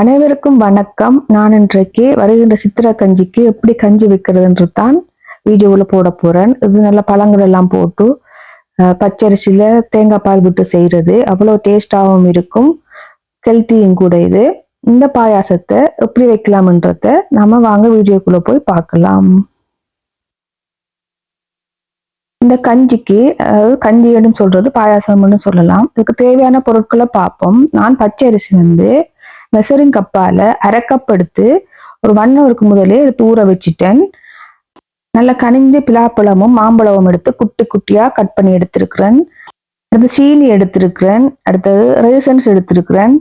அனைவருக்கும் வணக்கம். நான் இன்றைக்கு வருகின்ற சித்திரை கஞ்சிக்கு எப்படி கஞ்சி வைக்கிறதுன்றது தான் வீடியோவில் போட போகிறேன் இது நல்ல பழங்கள் எல்லாம் போட்டு பச்சரிசியில் தேங்காய் பால் விட்டு செய்கிறது அவ்வளோ டேஸ்டாகவும் இருக்கும். ஹெல்த்தியும் கூட இது. இந்த பாயாசத்தை எப்படி வைக்கலாம்ன்றத நம்ம வாங்க வீடியோக்குள்ளே போய் பார்க்கலாம். இந்த கஞ்சிக்கு அதாவது கஞ்சின்னு சொல்றது? பாயாசம்னு சொல்லலாம். இதுக்கு தேவையான பொருட்களை பார்ப்போம். நான் பச்சரிசி வந்து மெசரிங் கப்பால அரை கப் எடுத்து ஒரு ஒன் ஹவருக்கு முதலே எடுத்து ஊற வச்சுட்டேன். நல்லா கனிஞ்ச பிலாப்பழமும் மாம்பழமும் எடுத்து குட்டி குட்டியா கட் பண்ணி எடுத்திருக்கிறேன். அடுத்து சீனி எடுத்திருக்கிறேன். அடுத்தது ரேசன்ஸ் எடுத்திருக்கிறேன்.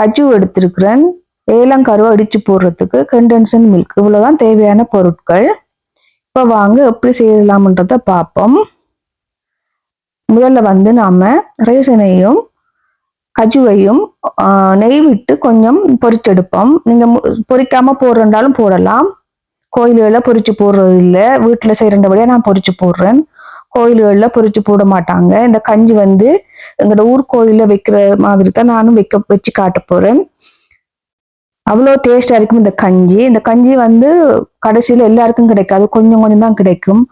கஜு எடுத்திருக்கிறேன். ஏலங்கருவை அடிச்சு போடுறதுக்கு கண்டென்சன் மில்க் இவ்வளவுதான் தேவையான பொருட்கள். இப்போ வாங்க எப்படி செய்யலாம்ன்றத பார்ப்போம். முதல்ல வந்து நாம ரேசனையும் கஜுவையும் நெய் விட்டு கொஞ்சம் பொரிச்செடுப்போம் நீங்கள் மு- பொரிக்காம போடுறதாலும் போடலாம். கோயில்களில் பொரிச்சு போடுறது இல்லை. வீட்டில் செய்யறபடியா நான் பொரிச்சு போடுறேன். கோயில்களில் பொரிச்சு போட மாட்டாங்க. இந்த கஞ்சி வந்து எங்களோட ஊர் கோயிலில் வைக்கிற மாதிரி தான் நானும் வைக்க வச்சு காட்ட போகிறேன் அவ்வளோ டேஸ்டாக இருக்கும் இந்த கஞ்சி. இந்த கஞ்சி வந்து கடைசியில் எல்லாருக்கும் கிடைக்காது. கொஞ்சம் கொஞ்சம் தான் கிடைக்கும்.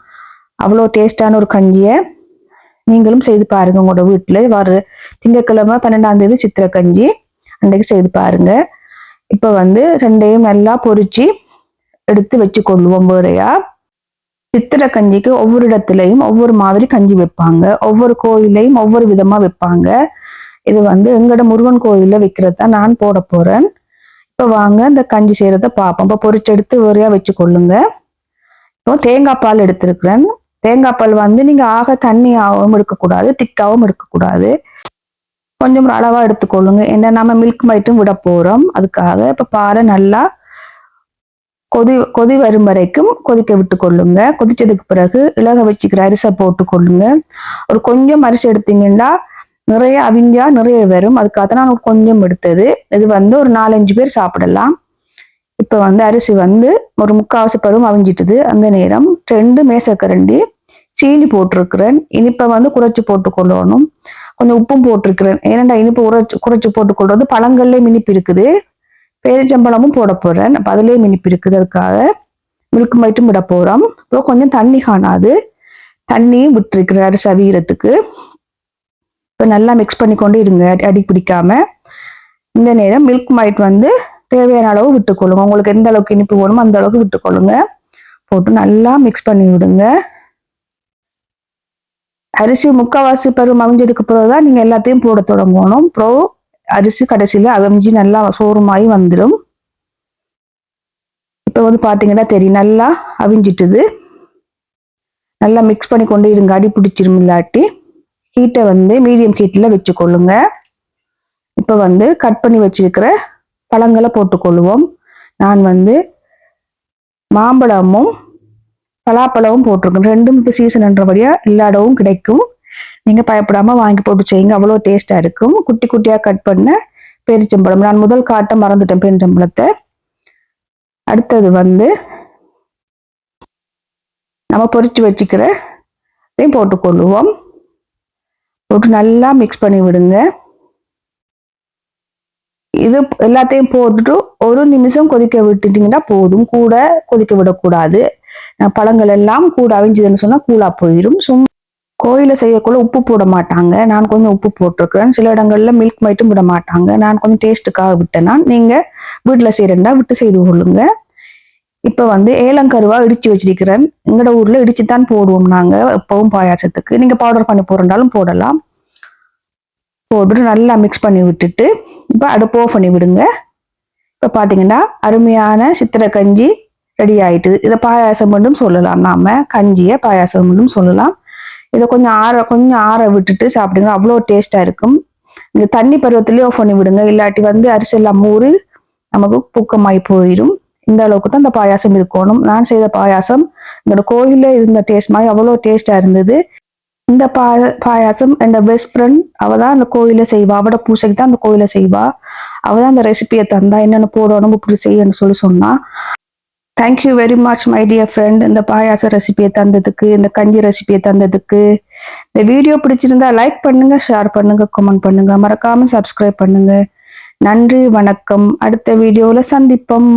அவ்வளோ டேஸ்டான ஒரு கஞ்சியை. நீங்களும் செய்து பாருங்க உங்களோட வீட்டில். வர திங்கட்கிழமை பன்னெண்டாம் தேதி சித்திரை கஞ்சி அன்றைக்கு செய்து பாருங்க. இப்போ வந்து ரெண்டையும் நல்லா பொறிச்சு எடுத்து வச்சு கொள்ளுவோம் வேறையா. சித்திரை கஞ்சிக்கு ஒவ்வொரு இடத்துலையும் ஒவ்வொரு மாதிரி கஞ்சி வைப்பாங்க. ஒவ்வொரு கோயிலையும் ஒவ்வொரு விதமாக வைப்பாங்க. இது வந்து எங்களோட முருகன் கோயிலில் வைக்கிறது தான் நான் போட போகிறேன் இப்போ வாங்க இந்த கஞ்சி செய்கிறத பார்ப்போம் இப்போ பொரிச்சு எடுத்து வேறையா வச்சு கொள்ளுங்க இப்போ தேங்காய் பால் எடுத்திருக்கிறேன். தேங்காய் பால் வந்து நீங்க ஆக தண்ணியாகவும் எடுக்கக்கூடாது திக்காவும் எடுக்கக்கூடாது கொஞ்சம் அளவாக அளவா எடுத்துக்கொள்ளுங்க. ஏன்னா நம்ம மில்க் மைட்டும் விட போறோம். அதுக்காக இப்ப பாலை நல்லா கொதி கொதி வரும் வரைக்கும் கொதிக்க விட்டு கொள்ளுங்க கொதிச்சதுக்கு பிறகு இலக வச்சுக்கிற அரிசை போட்டு கொள்ளுங்க ஒரு கொஞ்சம் அரிசி எடுத்தீங்கன்னா நிறைய அவிஞ்சா நிறைய வரும். அதுக்காக தான் நான் கொஞ்சம் எடுத்தது. இது வந்து ஒரு நாலஞ்சு பேர் சாப்பிடலாம். இப்ப வந்து அரிசி வந்து ஒரு முக்காவாசி பருவம் அவிஞ்சிட்டுது. அந்த நேரம் ரெண்டு மேசக்கரண்டி சீனி போட்டிருக்கிறேன். இனிப்பை வந்து குறைச்சி போட்டுக்கொள்ளணும். கொஞ்சம் உப்பும் போட்டிருக்கிறேன். ஏனண்டா இனிப்பு உரைச்சி குறைச்சி போட்டு பழங்கள்லேயும் இனிப்பு இருக்குது. பேரிச்சம்பழமும் போட போகிறேன் அப்போ அதுலேயும் இனிப்பு இருக்குது அதுக்காக. மில்க் மைட்டும் விட போகிறோம் அப்புறம் கொஞ்சம் தண்ணி காணாது. தண்ணியும் விட்டுருக்கிறேன் அரிசி இப்போ நல்லா மிக்ஸ் பண்ணி கொண்டு இருங்க. அடி- அடி பிடிக்காம. இந்த நேரம் மில்க் மைட் வந்து தேவையான அளவு விட்டுக்கொள்ளுங்க. உங்களுக்கு எந்த அளவுக்கு இனிப்பு வேணுமோ அந்த அளவுக்கு விட்டுக்கொள்ளுங்க. போட்டு நல்லா மிக்ஸ் பண்ணி விடுங்க அரிசி முக்கால்வாசி பருவம் அவிஞ்சதுக்கு பிறகு தான் நீங்க எல்லாத்தையும் போட தொடங்கணும். அப்புறம் அரிசி கடைசியில அவிஞ்சு நல்லா சோறுமாயி வந்துடும் இப்போ வந்து பாத்தீங்கன்னா தெரியும் நல்லா அவிஞ்சிட்டுது. நல்லா மிக்ஸ் பண்ணி கொண்டு இருங்க அடி பிடிச்சிரும் இல்லாட்டி. ஹீட்டை வந்து மீடியம் ஹீட்டில் வச்சுக்கொள்ளுங்க. இப்போ வந்து கட் பண்ணி வச்சிருக்கிற பழங்களை போட்டுக்கொள்ளுவோம் நான் வந்து மாம்பழமும் பலாப்பழமும் போட்டிருக்கோம். ரெண்டும் இப்போ சீசன்ன்றபடியா எல்லா இடமும் கிடைக்கும். நீங்கள் பயப்படாமல் வாங்கி போட்டு செய்யுங்க. அவ்வளோ டேஸ்ட்டாக இருக்கும். குட்டி குட்டியாக கட் பண்ண பேரிச்சம்பழம் நான் முதல் காட்ட மறந்துட்டேன் பேரிச்சம்பழத்தை அடுத்தது வந்து நம்ம பொறிச்சு வச்சுக்கிற இதையும் போட்டுக்கொள்ளுவோம் போட்டு நல்லா மிக்ஸ் பண்ணி விடுங்க. இது எல்லாத்தையும் போட்டுட்டு ஒரு நிமிஷம் கொதிக்க விட்டுட்டீங்கன்னா போதும். கூட கொதிக்க விடக்கூடாது. பழங்கள் எல்லாம் கூட அவிஞ்சதுன்னு சொன்னா கூலா போயிடும் சும் கோயில செய்யக்குள்ள உப்பு போட மாட்டாங்க. நான் கொஞ்சம் உப்பு போட்டிருக்கிறேன் சில இடங்கள்ல மில்க் மைட்டும் விட மாட்டாங்க. நான் கொஞ்சம் டேஸ்ட்டுக்காக விட்டேன்னா நீங்க வீட்டுல செய்யறா விட்டு செய்து கொள்ளுங்க. இப்ப வந்து ஏலங்கருவா இடிச்சு வச்சிருக்கிறேன். எங்கட ஊர்ல இடிச்சு தான் போடுவோம் நாங்க எப்பவும் பாயாசத்துக்கு. நீங்க பவுடர் பண்ணி போடுறாலும் போடலாம். போட்டுட்டு நல்லா மிக்ஸ் பண்ணி விட்டுட்டு இப்போ அடுப்பு ஆஃப் பண்ணி விடுங்க. இப்போ பார்த்தீங்கன்னா அருமையான சித்திரை கஞ்சி ரெடி ஆயிட்டு இதை பாயாசம் மட்டும் சொல்லலாம். நாம கஞ்சியை பாயாசம் மட்டும் சொல்லலாம். இதை கொஞ்சம் ஆற கொஞ்சம் ஆற விட்டுட்டு சாப்பிடுங்க. அவ்வளோ டேஸ்டா இருக்கும். இந்த தண்ணி பருவத்திலேயே ஆஃப் பண்ணி விடுங்க. இல்லாட்டி வந்து அரிசி எல்லாம் ஊறி நமக்கு புக்கமாய் போயிடும். இந்த அளவுக்கு தான் இந்த பாயாசம் இருக்கணும். நான் செய்த பாயாசம் என்னோட கோயிலில் இருந்த டேஸ்ட் மாதிரி அவ்வளோ டேஸ்டா இருந்தது. இந்த பாய பாயாசம் என்னோட பெஸ்ட் ஃப்ரெண்ட் அவ தான் அந்த கோயில செய்வா. அவட பூசைக்கு தான் அந்த கோயில செய்வா. அவ தான் அந்த ரெசிபியை தந்தா என்னென்ன போடணும் இப்படி செய்யணும்னு சொல்லி சொன்னா. Thank you very much my dear friend இந்த பாயாச ரெசிபியை தந்ததுக்கு இந்த கஞ்சி ரெசிபியை தந்ததுக்கு. இந்த வீடியோ பிடிச்சிருந்தா லைக் பண்ணுங்க ஷேர் பண்ணுங்க கமெண்ட் பண்ணுங்க. மறக்காம சப்ஸ்கிரைப் பண்ணுங்க. நன்றி வணக்கம். அடுத்த வீடியோவில் சந்திப்போம்.